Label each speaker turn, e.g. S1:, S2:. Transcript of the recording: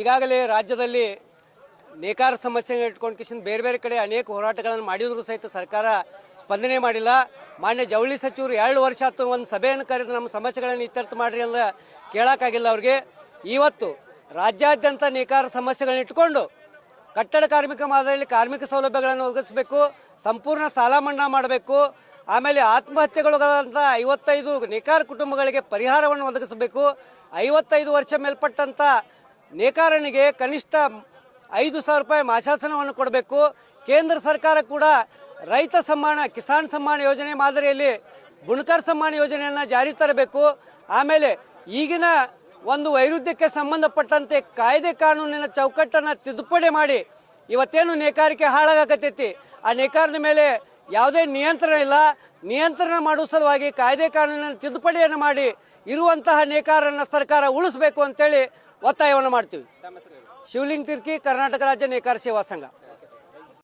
S1: ಈಗಾಗಲೇ ರಾಜ್ಯದಲ್ಲಿ ನೇಕಾರ ಸಮಸ್ಯೆ ಇಟ್ಕೊಂಡು ಕಿಶನ್ ಬೇರೆ ಬೇರೆ ಕಡೆ ಅನೇಕ ಹೋರಾಟಗಳನ್ನು ಮಾಡಿದ್ರು ಸಹಿತ ಸರ್ಕಾರ ಸ್ಪಂದನೆ ಮಾಡಿಲ್ಲ. ಮಾನ್ಯ ಜವಳಿ ಸಚಿವರು ಎರಡು ವರ್ಷ ಆಯ್ತು ಒಂದು ಸಭೆಯನ್ನು ಕರೆದು ನಮ್ಮ ಸಮಸ್ಯೆಗಳನ್ನು ಇತ್ಯರ್ಥ ಮಾಡ್ರಿ ಅಂದ್ರೆ ಕೇಳೋಕ್ಕಾಗಿಲ್ಲ ಅವ್ರಿಗೆ. ಇವತ್ತು ರಾಜ್ಯಾದ್ಯಂತ ನೇಕಾರ ಸಮಸ್ಯೆಗಳನ್ನ ಇಟ್ಕೊಂಡು ಕಟ್ಟಡ ಕಾರ್ಮಿಕ ಮಾದರಿಯಲ್ಲಿ ಕಾರ್ಮಿಕ ಸೌಲಭ್ಯಗಳನ್ನು ಒದಗಿಸಬೇಕು, ಸಂಪೂರ್ಣ ಸಾಲ ಮನ್ನಾ ಮಾಡಬೇಕು ಆಮೇಲೆ ಆತ್ಮಹತ್ಯೆಗೊಳಗಾದಂಥ ಐವತ್ತೈದು ನೇಕಾರ ಕುಟುಂಬಗಳಿಗೆ ಪರಿಹಾರವನ್ನು ಒದಗಿಸಬೇಕು. ಐವತ್ತೈದು ವರ್ಷ ಮೇಲ್ಪಟ್ಟಂಥ ನೇಕಾರನಿಗೆ ಕನಿಷ್ಠ ಐದು ಸಾವಿರ ರೂಪಾಯಿ ಮಾಶಾಸನವನ್ನು ಕೊಡಬೇಕು. ಕೇಂದ್ರ ಸರ್ಕಾರ ಕೂಡ ರೈತ ಸಮ್ಮಾನ, ಕಿಸಾನ್ ಸಮ್ಮಾನ ಯೋಜನೆ ಮಾದರಿಯಲ್ಲಿ ಬುಣಕರ್ ಸಮ್ಮಾನ ಯೋಜನೆಯನ್ನು ಜಾರಿ ತರಬೇಕು. ಆಮೇಲೆ ಈಗಿನ ಒಂದು ವೈರುಧ್ಯಕ್ಕೆ ಸಂಬಂಧಪಟ್ಟಂತೆ ಕಾಯ್ದೆ ಕಾನೂನಿನ ಚೌಕಟ್ಟನ್ನು ತಿದ್ದುಪಡಿ ಮಾಡಿ ಇವತ್ತೇನು ನೇಕಾರಿಕೆ ಹಾಳಾಗಕತ್ತೈತಿ? ಆ ನೇಕಾರದ ಮೇಲೆ ಯಾವುದೇ ನಿಯಂತ್ರಣ ಇಲ್ಲ. ನಿಯಂತ್ರಣ ಮಾಡುವ ಸಲುವಾಗಿ ಕಾಯ್ದೆ ಕಾನೂನಿನ ತಿದ್ದುಪಡಿಯನ್ನು ಮಾಡಿ ಇರುವಂತಹ ನೇಕಾರರನ್ನ ಸರ್ಕಾರ ಉಳಿಸಬೇಕು ಅಂತೇಳಿ ಒತ್ತಾಯವನ್ನು ಮಾಡ್ತೀವಿ. ಶಿವಲಿಂಗ್ ತಿರ್ಕಿ ಕರ್ನಾಟಕ ರಾಜ್ಯ ನೇಕಾರ ಸೇವಾ ಸಂಘ.